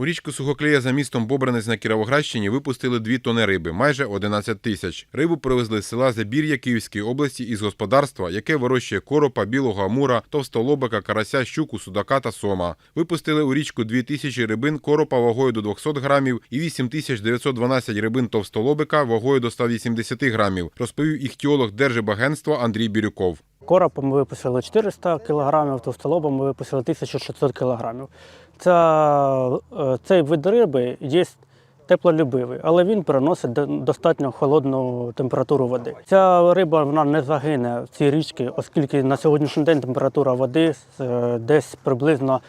У річку Сухоклея за містом Бобранець на Кіровоградщині випустили дві тони риби, майже 11 тисяч. Рибу привезли з села Забір'я Київської області із господарства, яке вирощує коропа, білого амура, товстолобика, карася, щуку, судака та сома. Випустили у річку 2 тисячі рибин коропа вагою до 200 грамів і 8 тисяч 912 рибин товстолобика вагою до 180 грамів, розповів іхтіолог Держибагентства Андрій Бірюков. Коропа ми випустили 400 кг, товстолоба ми випустили 1600 кг. Ця, е, цей вид риби є теплолюбивий, але він переносить достатньо холодну температуру води. Ця риба вона не загине в цій річці, оскільки на сьогоднішній день температура води е, десь приблизно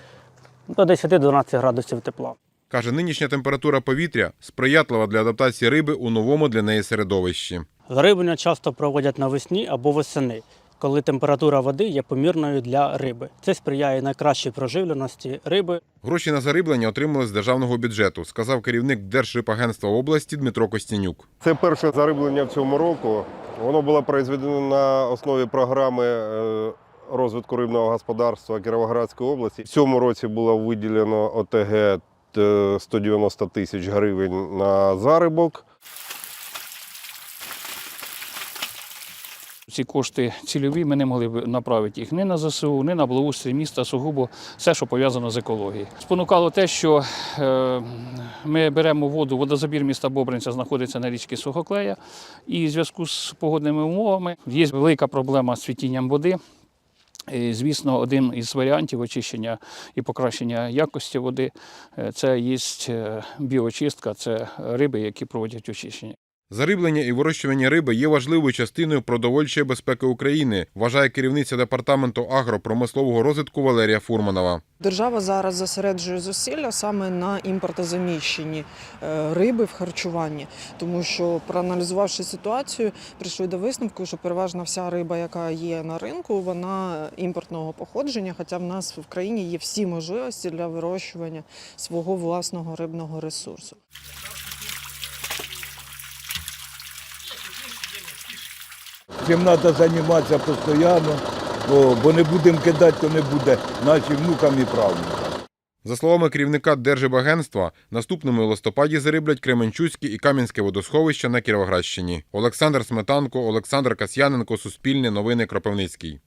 до 10-12 градусів тепла. Каже, нинішня температура повітря сприятлива для адаптації риби у новому для неї середовищі. Зариблення часто проводять навесні або восени, коли температура води є помірною для риби. Це сприяє найкращій проживленості риби. Гроші на зариблення отримали з державного бюджету, сказав керівник Держрибагентства області Дмитро Костянюк. Це перше зариблення в цьому року. Воно було произведено на основі програми е, розвитку рибного господарства Кіровоградської області. В цьому році було виділено ОТГ е, 190 тисяч гривень на зарибок. Ці кошти цільові ми не могли б направити їх ні на ЗСУ, ні на благоустрій міста, сугубо все, що пов'язано з екологією. Спонукало те, що е, ми беремо воду, водозабір міста Бобринця знаходиться на річці Сухоклея, і в зв'язку з погодними умовами є велика проблема з цвітінням води. І, звісно, один із варіантів очищення і покращення якості води е, це є е, біочистка, це риби, які проводять очищення. Зариблення і вирощування риби є важливою частиною продовольчої безпеки України, вважає керівниця департаменту агропромислового розвитку Валерія Фурманова. Держава зараз зосереджує зусилля саме на імпортозаміщенні е, риби в харчуванні, тому що проаналізувавши ситуацію, прийшли до висновку, що переважно вся риба, яка є на ринку, вона імпортного походження. Хоча в нас в країні є всі можливості для вирощування свого власного рибного ресурсу. Цим треба займатися постійно, бо, не будемо кидати, то не буде нашим внукам і правнукам. За словами керівника Держибагентства, наступному листопаді зариблять Кременчуцьке і Кам'янське водосховище на Кіровоградщині. Олександр Сметанко, Олександр Касьяненко, Суспільне новини Кропивницький.